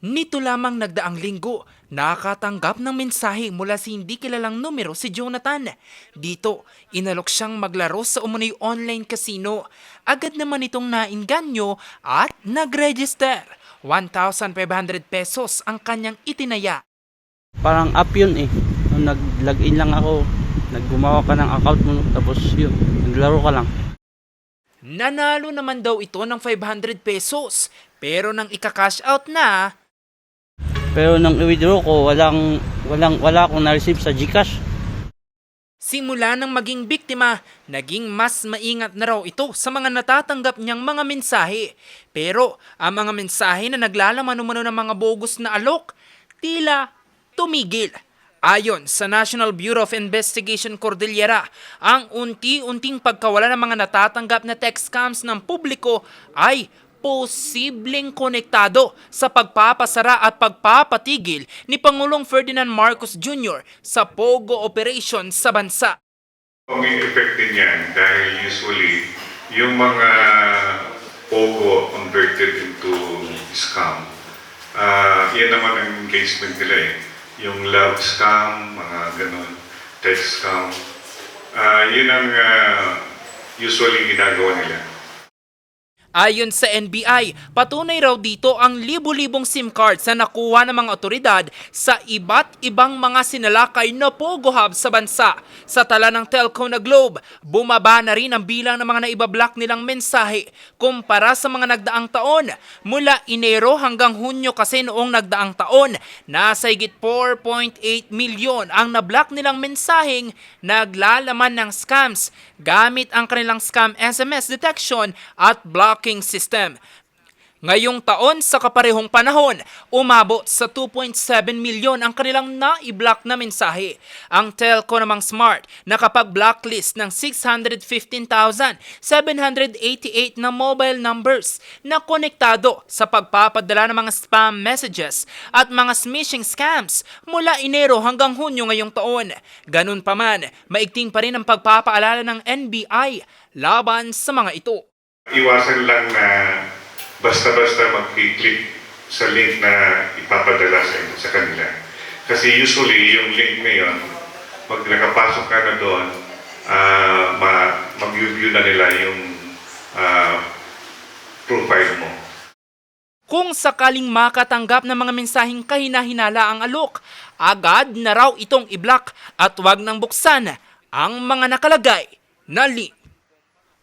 Nito lamang nagdaang linggo, nakatanggap ng mensahe mula sa hindi kilalang numero si Jonathan. Dito, inalok siyang maglaro sa umunoy online casino. Agad naman itong nainganyo at nag-register. 1,500 pesos ang kanyang itinaya. Parang app yun eh. Nung Nag-login lang ako. Naggumawa ka ng account mo. Tapos yun, naglaro ka lang. Nanalo naman daw ito ng 500 pesos. Pero nang ika-cash out na, Pero nung i-withdraw ko, walang, walang, wala akong na-receive sa Gcash. Simula nang maging biktima, naging mas maingat na raw ito sa mga natatanggap niyang mga mensahe. Pero ang mga mensahe na naglalaman umano ng mga bogus na alok, tila tumigil. Ayon sa National Bureau of Investigation Cordillera, ang unti-unting pagkawala ng mga natatanggap na text scams ng publiko ay posibleng konektado sa pagpapasara at pagpapatigil ni Pangulong Ferdinand Marcos Jr. sa Pogo operation sa bansa. Ang effect din yan dahil usually yung mga pogo converted into scam, ah yan naman ang engagement nila eh. Yung love scam, mga ganun, text scam, ah yun ang ah, usually ginagawa nila. Ayon sa NBI, patunay raw dito ang libu-libong SIM cards na nakuha ng mga otoridad sa iba't ibang mga sinalakay na Pogo Hub sa bansa. Sa tala ng telco na Globe, bumaba na rin ang bilang ng mga naibablock nilang mensahe kumpara sa mga nagdaang taon. Mula Enero hanggang Hunyo kasi noong nagdaang taon, nasa higit 4.8 milyon ang nablock nilang mensaheng naglalaman ng scams gamit ang kanilang scam SMS detection at blocking system. Ngayong taon sa kaparehong panahon, umabot sa 2.7 milyon ang kanilang na-block na mensahe. Ang telco namang smart nakapag-blacklist ng 615,788 na mobile numbers na konektado sa pagpapadala ng mga spam messages at mga smishing scams mula Enero hanggang Hunyo ngayong taon. Ganun pa man, maigting pa rin ang pagpapaalala ng NBI laban sa mga ito. Iwasan lang na basta-basta mag-click sa link na ipapadala sa, sa kanila. Kasi usually yung link na yun, pag nakapasok ka na doon, ah, ma- mag-review na nila yung ah, profile mo. Kung sakaling makatanggap ng mga mensaheng kahinahinala ang alok, agad na raw itong i-block at wag nang buksan ang mga nakalagay na link.